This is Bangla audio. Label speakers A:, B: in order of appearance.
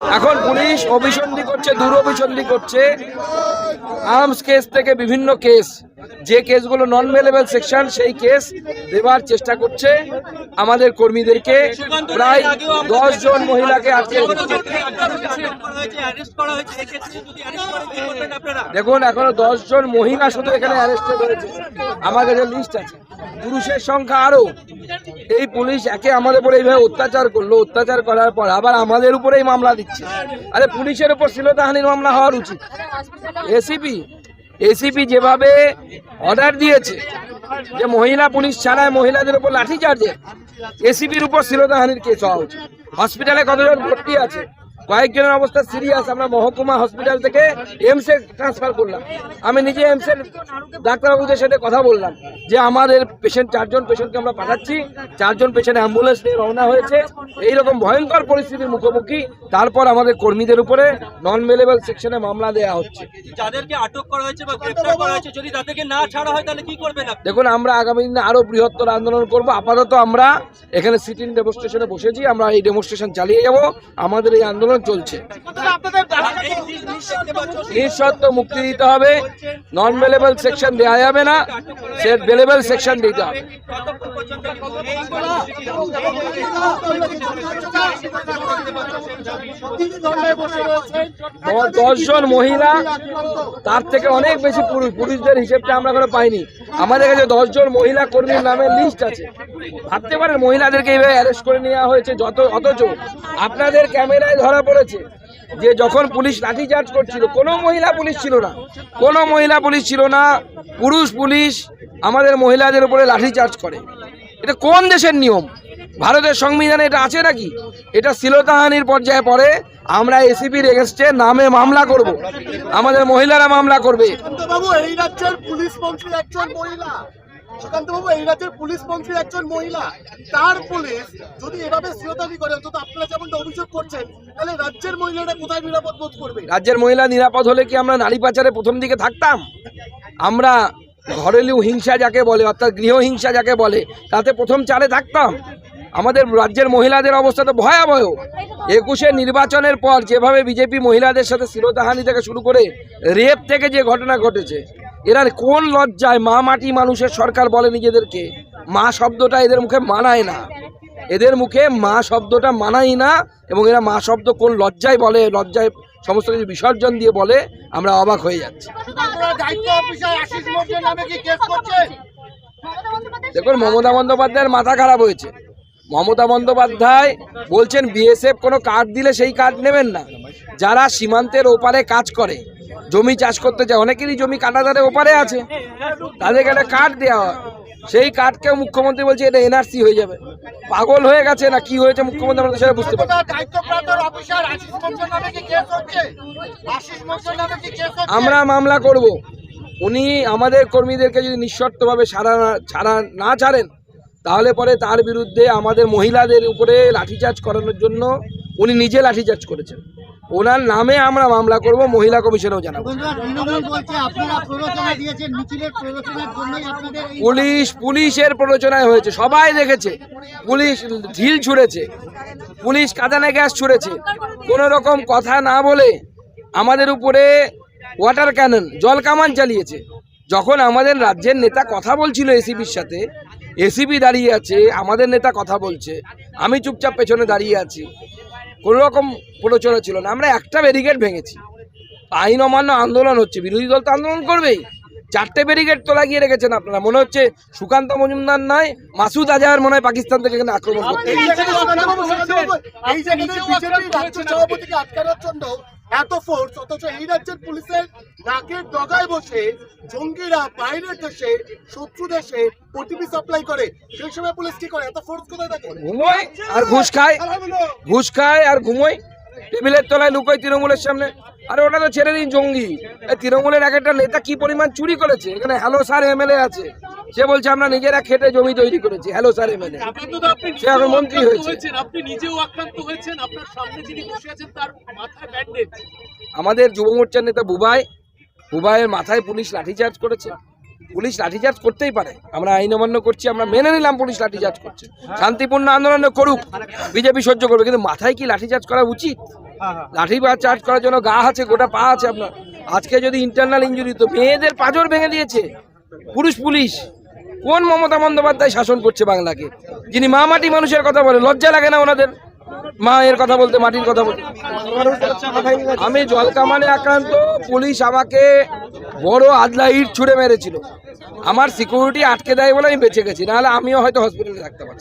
A: এখন পুলিশ অভিসন্ধি করছে দূর অভিসন্ধি করছে। আর্মস কেস থেকে বিভিন্ন কেস। যে কেসগুলো নন মেলেবল সেকশন সেই কেস দেবার চেষ্টা করছে আমাদের কর্মীদেরকে। প্রায় দশ জন মহিলাকে আটকে দেখুন, এখনও দশ জন মহিলা শুধু এখানে অ্যারেস্টেড হয়েছে। আমার কাছে লিস্ট আছে, পুরুষের সংখ্যা আরও এই পুলিশ একে আমাদের উপরে এইভাবে অত্যাচার করল, অত্যাচার করার পর আবার আমাদের উপরেই মামলা দিচ্ছে। আরে পুলিশের উপর শ্লীলতাহানির মামলা হওয়ার উচিত। এসিপি এসিপি যেভাবে অর্ডার দিয়েছে যে মহিলা পুলিশ ছাড়ায় মহিলাদের উপর লাঠি চার্জে এসিপির উপর শ্লীলতাহানির কেস হওয়া উচিত। হসপিটালে কতজন ভর্তি আছে? কয়েকজনের অবস্থা সিরিয়াস আমরা মহকুমা হসপিটাল থেকে এমসে ট্রান্সফার করলাম। আমি নিজে এমসের ডাক্তারবাবুদের সাথে কথা বললাম যে আমাদের পেশেন্ট চারজন পেশেন্টকে আমরা পাঠাচ্ছি চারজন পেশেন্ট অ্যাম্বুলেন্স নিয়ে রওনা হয়েছে। এইরকম ভয়ঙ্কর পরিস্থিতির মুখোমুখি তারপর আমাদের কর্মীদের উপরে নন মেলেবল সেকশনে মামলা দেওয়া হচ্ছে।
B: যাদেরকে আটক করা হয়েছে বা গ্রেফতার করা হয়েছে যদি তাদেরকে না ছাড়া হয় তাহলে কি করবেন
A: দেখুন আমরা আগামী দিনে আরও বৃহত্তর আন্দোলন করব। আপাতত আমরা এখানে সিটিং ডেমনস্ট্রেশনে বসেছি আমরা এই ডেমনস্ট্রেশন চালিয়ে যাব। আমাদের এই আন্দোলন চলছে।
B: এই জিনিস দেখতে পাচ্ছ,
A: নিঃশর্ত মুক্তি দিতে হবে। নন বেলেবল সেকশন দেওয়া যাবে না। সে বেলেবল সেকশন দিতে হবে। দশজন মহিলা তার থেকে অনেক বেশি পুরুষ পুরুষদের হিসেবটা আমরা এখনও পাইনি। আমাদের কাছে দশজন মহিলা কর্মীর নামের লিস্ট আছে। ভাবতে পারেন মহিলাদেরকে এইভাবে অ্যারেস্ট করে নেওয়া হয়েছে যত অথচ আপনাদের ক্যামেরায় ধরা পড়েছে যে যখন পুলিশ লাঠিচার্জ করছিল, কোনো মহিলা পুলিশ ছিল না। কোনো মহিলা পুলিশ ছিল না, পুরুষ পুলিশ আমাদের মহিলাদের উপরে লাঠিচার্জ করে। এটা কোন দেশের নিয়ম? ভারতের সংবিধানে এটা আছে নাকি? এটা শিলতাহানির পর্যায়ে পড়ে, আমরা এসিপির এগেনস্টে নামে মামলা করব। আমাদের মহিলারা মামলা করবে।
C: বাবু এই রাজ্যের পুলিশ মন্ত্রী একজন মহিলা। সুকান্ত বাবু এই রাজ্যের পুলিশ মন্ত্রী একজন মহিলা। তার পুলিশ যদি এভাবে করে, অন্তত আপনারা অভিযোগ করছেন, তাহলে রাজ্যের মহিলারা কোথায় নিরাপদ বোধ করবে?
A: রাজ্যের মহিলা নিরাপদ হলে কি আমরা নারী পাচারে প্রথম দিকে থাকতাম? আমরা ঘরেলু হিংসা যাকে বলে, অর্থাৎ গৃহহিংসা যাকে বলে, তাতে প্রথম চালে থাকতাম। আমাদের রাজ্যের মহিলাদের অবস্থা তো ভয়াবহ। একুশে নির্বাচনের পর যেভাবে বিজেপি মহিলাদের সাথে শিরোতাহানি থেকে শুরু করে রেপ থেকে যে ঘটনা ঘটেছে এরা কোন লজ্জায় মা মাটি মানুষের সরকার বলে নিজেদেরকে? মা শব্দটা এদের মুখে মানায় না। এদের মুখে মা শব্দটা মানাই না এবং এরা মা শব্দ কোন লজ্জায় বলে লজ্জায় সমস্ত কিছু বিসর্জন দিয়ে বলে আমরা অবাক হয়ে যাচ্ছি। দেখুন মমতা বন্দ্যোপাধ্যায়ের মাথা খারাপ হয়েছে। মমতা বন্দ্যোপাধ্যায় বলছেন বিএসএফ কোনো কার্ড দিলে সেই কার্ড নেবেন না। যারা সীমান্তের ওপারে কাজ করে জমি চাষ করতে যায়। অনেকেরই জমি কাটাতারে ওপারে আছে। তাদেরকে একটা কার্ড দেওয়া হয়। সেই কার্ডকেও মুখ্যমন্ত্রী বলছে এটা এনআরসি হয়ে যাবে। পাগল হয়ে গেছে না কি হয়েছে মুখ্যমন্ত্রী আমরা সেটা বুঝতে পারছি আমরা মামলা করব। উনি আমাদের কর্মীদেরকে যদি নিঃশর্তভাবে ছাড়া ছাড়া না ছাড়েন তাহলে পরে তার বিরুদ্ধে আমাদের মহিলাদের উপরে লাঠিচার্জ করানোর জন্য উনি নিজে লাঠিচার্জ করেছেন। ওনার নামে আমরা মামলা করব মহিলা কমিশনেও জানাব। পুলিশ পুলিশের প্ররোচনায় হয়েছে সবাই দেখেছে। পুলিশ ঢিল ছুঁড়েছে পুলিশ কাঁদানে গ্যাস ছুঁড়েছে। কোনো রকম কথা না বলে আমাদের উপরে ওয়াটার ক্যানন জল কামান চালিয়েছে। যখন আমাদের রাজ্যের নেতা কথা বলছিল এসিপির সাথে এসিপি দাঁড়িয়ে আছে আমাদের নেতা কথা বলছে। আমি চুপচাপ পেছনে দাঁড়িয়ে আছি। কোনো রকম প্ররোচনা ছিল না। আমরা একটা ব্যারিকেড ভেঙেছি। আইন অমান্য আন্দোলন হচ্ছে। বিরোধী দল তো আন্দোলন করবেই। চারটে ব্যারিকেড তো লাগিয়ে রেখেছেন আপনারা। মনে হচ্ছে সুকান্ত মজুমদার নয় মাসুদ আজহার মনে হয় পাকিস্তান থেকে এখানে আক্রমণ করতে
C: এত ফোর্স অথচ এই রাজ্যের পুলিশের নাকের ডগায় বসে জঙ্গিরা বাইরের দেশে শত্রু দেশে ওটিপি সাপ্লাই করে। সেই সময় পুলিশ কি করে? এত ফোর্স কোথায় থাকে?
A: ঘুমোয় আর ঘুষ খায়। ঘুষ খায় আর ঘুমোয়। টেবিলের তলায় লুকোয় তৃণমূলের সামনে। আরে ওটা তো ছেড়ে দিন জঙ্গি। এই তৃণমূলের এক একটা নেতা কি পরিমাণ চুরি করেছে? এখানে হ্যালো স্যার এমএলএ আছে। সে বলছে আমরা নিজেরা খেটে জমি তৈরি করেছি। Hello sir MLA. সে এখন মন্ত্রী হয়েছে।
D: আপনি নিজেও আক্রান্ত হয়েছেন আপনার সামনে যিনি বসে আছেন তার মাথায় ব্যান্ডেজ
A: আমাদের যুব মোর্চার নেতা বুবাই বুবাইয়ের মাথায় পুলিশ লাঠিচার্জ করেছে। পুলিশ লাঠিচার্জ করতেই পারে। আমরা আইন অমান্য করছি আমরা মেনে নিলাম পুলিশ লাঠিচার্জ করছে। শান্তিপূর্ণ আন্দোলন করুক বিজেপি সহ্য করবে কিন্তু মাথায় কি লাঠিচার্জ করা উচিত? লাঠি বা চার্জ করার জন্য গা আছে গোটা পা আছে আপনার। আজকে যদি ইন্টারনাল ইঞ্জুরি তো মেয়েদের পাজর ভেঙে দিয়েছে। পুরুষ পুলিশ কোন মমতা বন্দ্যোপাধ্যায় শাসন করছে বাংলাকে? যিনি মা মাটি মানুষের কথা বলে, লজ্জা লাগে না ওনাদের? মা এর কথা বলতে, মাটির কথা বলতে। আমি জলকামানে আক্রান্ত, পুলিশ আমাকে বড় আদলা ইট ছুঁড়ে মেরেছিল। আমার সিকিউরিটি আটকে দেয় বলে আমি বেঁচে গেছি, নাহলে আমিও হয়তো হসপিটালে থাকতে পারছি